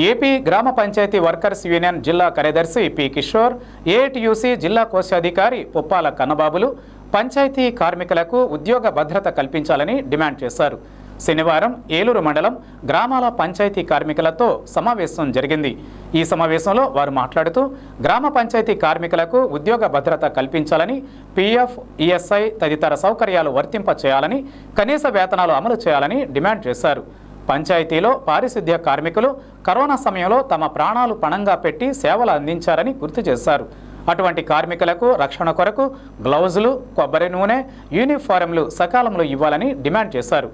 AP గ్రామ panchayat workers union జిల్లా కార్యదర్శి పి కిషోర్ ఏఐటియుసి జిల్లా కోశాధికారి పుప్పాల కన్నబాబులు పంచాయతీ కార్మికులకు ఉద్యోగ భద్రత కల్పించాలని డిమాండ్ చేశారు. శనివారం ఏలూరు మండలం గ్రామాల పంచాయతీ కార్మికులతో సమావేశం జరిగింది. ఈ సమావేశంలో వారు మాట్లాడుతూ గ్రామ పంచాయతీ కార్మికులకు ఉద్యోగ భద్రత కల్పించాలని పీఎఫ్ ఈఎస్ఐ తదితర సౌకర్యాలు వర్తింప చేయాలని కనీస వేతనాలు అమలు చేయాలని డిమాండ్ చేశారు. పంచాయతీలో పారిశుద్ధ్య కార్మికులు కరోనా సమయంలో తమ ప్రాణాలు పణంగా పెట్టి సేవలు అందించారని గుర్తు చేశారు. అటువంటి కార్మికులకు రక్షణ కొరకు గ్లౌజులు కొబ్బరి నూనె యూనిఫారంలు సకాలంలో ఇవ్వాలని డిమాండ్ చేశారు.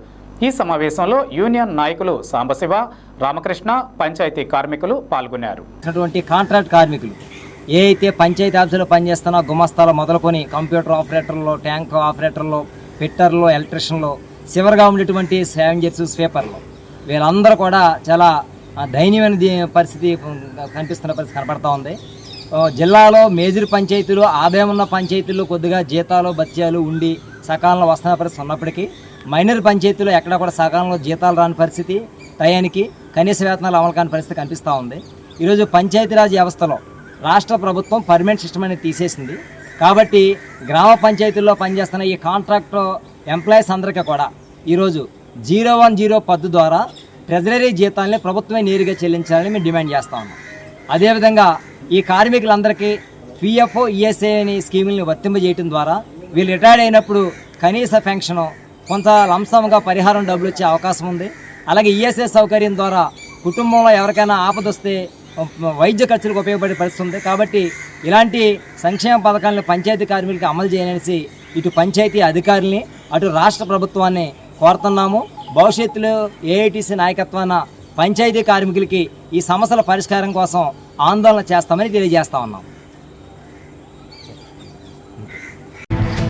ఈ సమావేశంలో యూనియన్ నాయకులు సాంబశివ రామకృష్ణ పంచాయతీ కార్మికులు పాల్గొన్నారు. కాంట్రాక్ట్ కార్మికులు ఏ అయితే పంచాయతీ ఆఫీసులో పనిచేస్తున్న గుమస్తాలు మొదలుకొని కంప్యూటర్ ఆపరేటర్లు ట్యాంక్ ఆపరేటర్లు ఫిట్టర్లు ఎలక్ట్రిషియన్లు చివరిగా ఉండేటువంటి స్వేంజర్స్ స్వీపర్లు వీళ్ళందరూ కూడా చాలా దయనీయమైన పరిస్థితి కనిపిస్తున్న పరిస్థితి కనపడతా ఉంది. జిల్లాలో మేజర్ పంచాయతీలు ఆదాయం ఉన్న పంచాయతీలు కొద్దిగా జీతాలు బత్యాలు ఉండి సకాలంలో వస్తున్న పరిస్థితి ఉన్నప్పటికీ మైనర్ పంచాయతీలో ఎక్కడ కూడా సకాలంలో జీతాలు రాని పరిస్థితి టయానికి కనీస వేతనాలు అమలు కాని పరిస్థితి కనిపిస్తూ ఉంది. ఈరోజు పంచాయతీరాజ్ వ్యవస్థలో రాష్ట్ర ప్రభుత్వం పర్మనెంట్ సిస్టమ్ అనేది తీసేసింది. కాబట్టి గ్రామ పంచాయతీల్లో పనిచేస్తున్న ఈ కాంట్రాక్ట్ ఎంప్లాయీస్ అందరికీ కూడా ఈరోజు జీరో వన్ జీరో పద్దు ద్వారా ట్రెజరీ జీతాలని ప్రభుత్వమే నేరుగా చెల్లించాలని మేము డిమాండ్ చేస్తా ఉన్నాం. అదేవిధంగా ఈ కార్మికులందరికీ పిఎఫ్ ఈఎస్ఐ అనే స్కీములను వర్తింపజేయటం ద్వారా వీళ్ళు రిటైర్డ్ అయినప్పుడు కనీస పెన్షన్ కొంత లంసంగా పరిహారం డబ్బులు వచ్చే అవకాశం ఉంది. అలాగే ఈఎస్ఐ సౌకర్యం ద్వారా కుటుంబంలో ఎవరికైనా ఆపదొస్తే వైద్య ఖర్చులకు ఉపయోగపడే పరిస్థితి ఉంది. కాబట్టి ఇలాంటి సంక్షేమ పథకాలను పంచాయతీ కార్మికులకి అమలు చేయాలనేసి ఇటు పంచాయతీ అధికారుల్ని అటు రాష్ట్ర ప్రభుత్వాన్ని కోరుతున్నాము. భవిష్యత్తులో ఏఐటీసీ నాయకత్వాన పంచాయతీ కార్మికులకి ఈ సమస్యల పరిష్కారం కోసం ఆందోళన చేస్తామని తెలియజేస్తా ఉన్నాం.